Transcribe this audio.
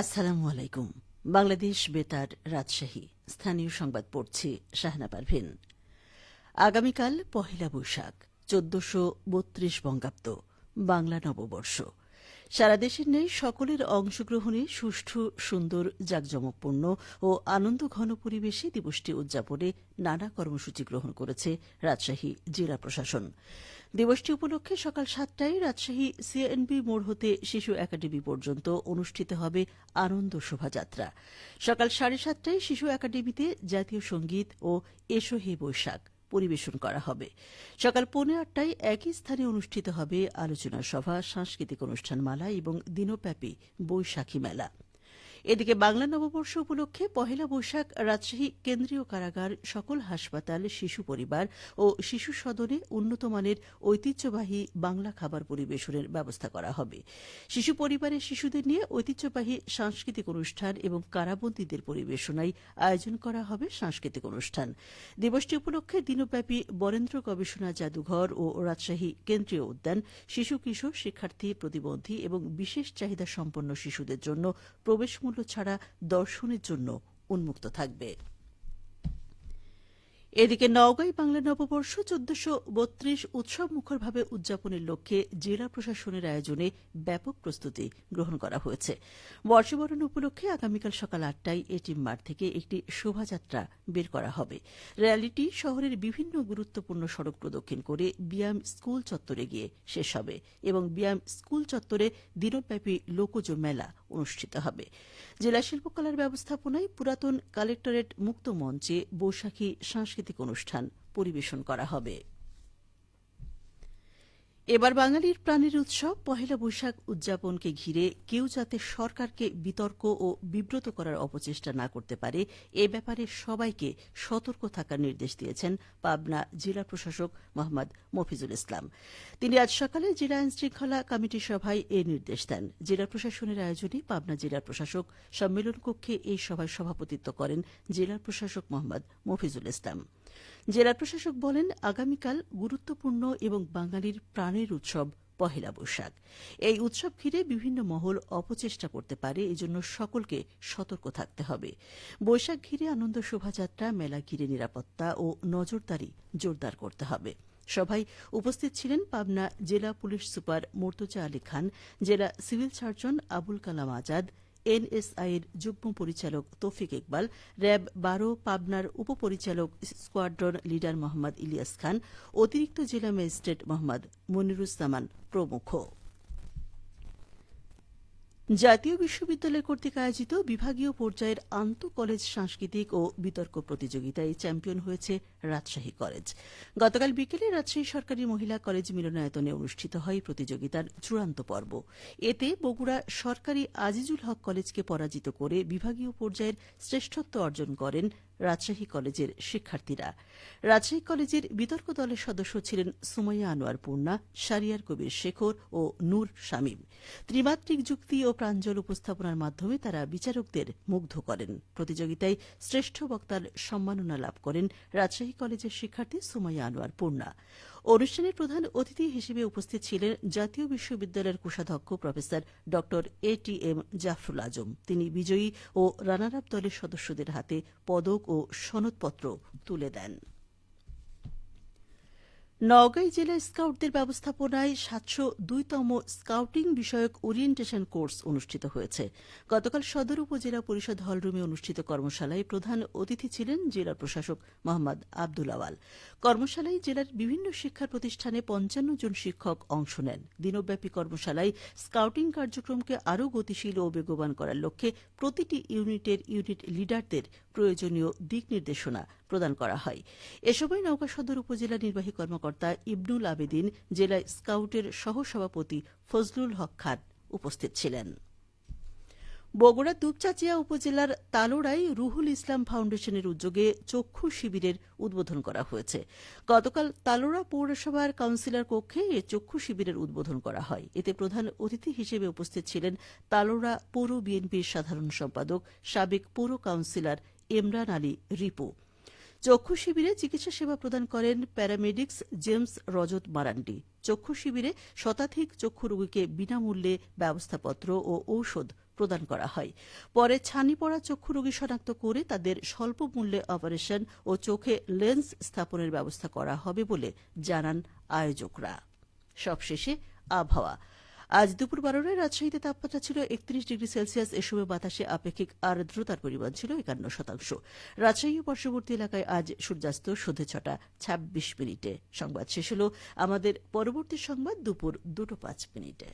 আসসালামু আলাইকুম। বাংলাদেশ বেতার রাজশাহী। স্থানীয় সংবাদ পড়ছি শাহনা পারভিন আগামীকাল পহেলা বৈশাখ, চোদ্দশো বত্রিশ বঙ্গাব্দ, বাংলা নববর্ষ। সারা দেশের নেই, সকলের অংশগ্রহণে সুষ্ঠু, সুন্দর, জাঁকজমকপূর্ণ ও আনন্দ ঘন পরিবেশে দিবসটি উদযাপনে নানা কর্মসূচি গ্রহণ করেছে রাজশাহী জেলা প্রশাসন। দিবসটি উপলক্ষে সকাল সাতটায় রাজশাহী সিএনবি মোড় হতে শিশু একাডেমি পর্যন্ত অনুষ্ঠিত হবে আনন্দ শোভাযাত্রা। সকাল সাড়ে সাতটায় শিশু একাডেমিতে জাতীয় সংগীত ও এসো হে বৈশাখ। পরিবেশন করা হবে। সকাল পৌনে আটটায় একই স্থানে অনুষ্ঠিত হবে আলোচনা সভা, সাংস্কৃতিক অনুষ্ঠান মালা এবং দিনব্যাপী বৈশাখী মেলা। এদিকে বাংলা নববর্ষ উপলক্ষে পহেলা বৈশাখ রাজশাহী কেন্দ্রীয় কারাগার, সকল হাসপাতাল, শিশু পরিবার ও শিশু সদনে উন্নতমানের ঐতিহ্যবাহী বাংলা খাবার পরিবেশনের ব্যবস্থা করা হবে। শিশু পরিবারের শিশুদের নিয়ে ঐতিহ্যবাহী সাংস্কৃতিক অনুষ্ঠান এবং কারাবন্দীদের পরিবেশনায় আয়োজন করা হবে সাংস্কৃতিক অনুষ্ঠান। দিবসটি উপলক্ষে দিনব্যাপী বরেন্দ্র গবেষণা জাদুঘর ও রাজশাহী কেন্দ্রীয় উদ্যান, শিশু কিশোর শিক্ষার্থী প্রতিবন্ধী এবং বিশেষ চাহিদা সম্পন্ন শিশুদের জন্য প্রবেশ মূল্য ছাড়া দর্শনের জন্য উন্মুক্ত থাকবে। এদিকে নওগাঁয় বাংলা নববর্ষ চোদ্দশো বত্রিশ উৎসব মুখরভাবে উদযাপনের লক্ষ্যে জেলা প্রশাসনের আয়োজনে ব্যাপক প্রস্তুতি গ্রহণ করা হয়েছে। বর্ষবরণ উপলক্ষে আগামীকাল সকাল আটটায় এটিএম মাঠ থেকে একটি শোভাযাত্রা বের করা হবে। র্যালিটি শহরের বিভিন্ন গুরুত্বপূর্ণ সড়ক প্রদক্ষিণ করে বিয়াম স্কুল চত্বরে গিয়ে শেষ হবে এবং বিয়াম স্কুল চত্বরে দিনব্যাপী লোকজ মেলা অনুষ্ঠিত হবে। জেলা শিল্পকলার ব্যবস্থাপনায় পুরাতন কালেক্টরেট মুক্ত মঞ্চে বৈশাখী সাংস্কৃতিক অনুষ্ঠান পরিবেশন করা হবে। এবার বাঙালির প্রাণের উৎসব, পহেলা বৈশাখ উদযাপনকে ঘিরে কেউ যাতে সরকারকে বিতর্ক ও বিব্রত করার অপচেষ্টা না করতে পারে, এ ব্যাপারে সবাইকে সতর্ক থাকার নির্দেশ দিয়েছেন পাবনা জেলা প্রশাসক মোহাম্মদ মফিজুল ইসলাম। তিনি আজ সকালে জেলা আইন শৃঙ্খলা কমিটি সভায় এ নির্দেশ দেন। জেলা প্রশাসনের আয়োজনে পাবনা জেলা প্রশাসক সম্মেলন কক্ষে এই সভায় সভাপতিত্ব করেন জেলা প্রশাসক মোহাম্মদ মফিজুল ইসলাম। জেলা প্রশাসক বলেন, আগামীকাল গুরুত্বপূর্ণ এবং বাঙালির প্রাণের উৎসব পহেলা বৈশাখ। এই উৎসব ঘিরে বিভিন্ন মহল অপচেষ্টা করতে পারে, এজন্য সকলকে সতর্ক থাকতে হবে। বৈশাখ ঘিরে আনন্দ শোভাযাত্রা, মেলা ঘিরে নিরাপত্তা ও নজরদারি জোরদার করতে হবে। সভায় উপস্থিত ছিলেন পাবনা জেলা পুলিশ সুপার মোর্তজা আলী খান, জেলা civil surgeon Abul Kalam Azad NSI এর যুগ্ম পরিচালক তৌফিক ইকবাল, র্যাব বারো পাবনার উপপরিচালক স্কোয়াড্রন লিডার মোহাম্মদ ইলিয়াস খান, অতিরিক্ত জেলা ম্যাজিস্ট্রেট মোহাম্মদ মনিরুজ্জামান প্রমুখ। জাতীয় বিশ্ববিদ্যালয় কর্তৃক আয়োজিত বিভাগীয় পর্যায়ের আন্ত কলেজ সাংস্কৃতিক ও বিতর্ক প্রতিযোগিতায় চ্যাম্পিয়ন হয়েছে রাজশাহী কলেজ। গতকাল বিকেলে রাজশাহী সরকারি মহিলা কলেজ মিলনায়তনে অনুষ্ঠিত হয় প্রতিযোগিতার চূড়ান্ত পর্ব। এতে বগুড়া সরকারি আজিজুল হক কলেজকে পরাজিত করে বিভাগীয় পর্যায়ের শ্রেষ্ঠত্ব অর্জন করেন রাজশাহী কলেজের শিক্ষার্থীরা। রাজশাহী কলেজের বিতর্ক দলের সদস্য ছিলেন সুমাইয়া আনোয়ার পূর্ণা শারিয়ার কবির শেখর ও নূর শামীম। ত্রিমাত্রিক যুক্তি ও প্রাঞ্জল উপস্থাপনার মাধ্যমে তারা বিচারকদের মুগ্ধ করেন। প্রতিযোগিতায় শ্রেষ্ঠ বক্তার সম্মাননা লাভ করেন রাজশাহী কলেজের শিক্ষার্থী সুমাইয়া আনোয়ার পূর্ণা। অনুষ্ঠানের প্রধান অতিথি হিসেবে উপস্থিত ছিলেন জাতীয় বিশ্ববিদ্যালয়ের কোষাধ্যক্ষ প্রফেসর ড এ টি এম জাফরুল আজম। তিনি বিজয়ী ও রানার আপ দলের সদস্যদের হাতে পদক ও সনদপত্র তুলে দেন। নওগাঁই জেলা স্কাউটদের ব্যবস্থাপনায় সাতশো দুইতম স্কাউটিং বিষয়ক ওরিয়েন্টেশন কোর্স অনুষ্ঠিত হয়েছে। গতকাল সদর উপজেলা পরিষদ হলরুমে অনুষ্ঠিত কর্মশালায় প্রধান অতিথি ছিলেন জেলা প্রশাসক মোহাম্মদ আব্দুল আওয়াল। কর্মশালায় জেলার বিভিন্ন শিক্ষা প্রতিষ্ঠানে পঞ্চান্ন জন শিক্ষক অংশ নেন। দিনব্যাপী কর্মশালায় স্কাউটিং কার্যক্রমকে আরও গতিশীল ও বেগবান করার লক্ষ্যে প্রতিটি ইউনিটের ইউনিট লিডারদের প্রয়োজনীয় দিক নির্দেশনা প্রদান করা হয়। এ সময় নওগাঁ সদর উপজেলা নির্বাহী কর্মকর্তা ইবনুল আবেদিন জেলা স্কাউটের সহসভাপতি ফজলুল হক খান উপস্থিত ছিলেন। বগুড়া দুপচাচিয়া উপজেলার তালোড়ায় রুহুল ইসলাম ফাউন্ডেশনের উদ্যোগে চক্ষু শিবিরের উদ্বোধন করা হয়েছে। গতকাল তালোড়া পৌরসভার কাউন্সিলর কক্ষে এ চক্ষু শিবিরের উদ্বোধন করা হয়। এতে প্রধান অতিথি হিসেবে উপস্থিত ছিলেন তালোড়া পৌর বিএনপির সাধারণ সম্পাদক, সাবেক পৌর কাউন্সিলর ইমরান আলী রিপু। চক্ষু শিবিরে চিকিৎসা সেবা প্রদান করেন প্যারামেডিক্স জেমস রজত মারান্ডি। চক্ষু শিবিরে শতাধিক চক্ষু রোগীকে বিনামূল্যে ব্যবস্থাপত্র ও ঔষধ প্রদান করা হয়। পরে ছানি পড়া চক্ষু রোগী শনাক্ত করে তাদের স্বল্প মূল্যে অপারেশন ও চোখে লেন্স স্থাপনের ব্যবস্থা করা হবে বলে জানান আয়োজকরা। সবশেষে আবহাওয়া। আজ দুপুর বারোটায় রাজশাহীতে তাপমাত্রা ছিল একত্রিশ ডিগ্রি সেলসিয়াস। এ সময় বাতাসে আপেক্ষিক আর্দ্রতার পরিমাণ ছিল একান্ন শতাংশ। রাজশাহী ও পার্শ্ববর্তী এলাকায় আজ সূর্যাস্ত সন্ধে ছটা ছাব্বিশ মিনিটে। সংবাদ শেষ হল আমাদের পরবর্তী সংবাদ দুপুর দুটো পাঁচ মিনিটে।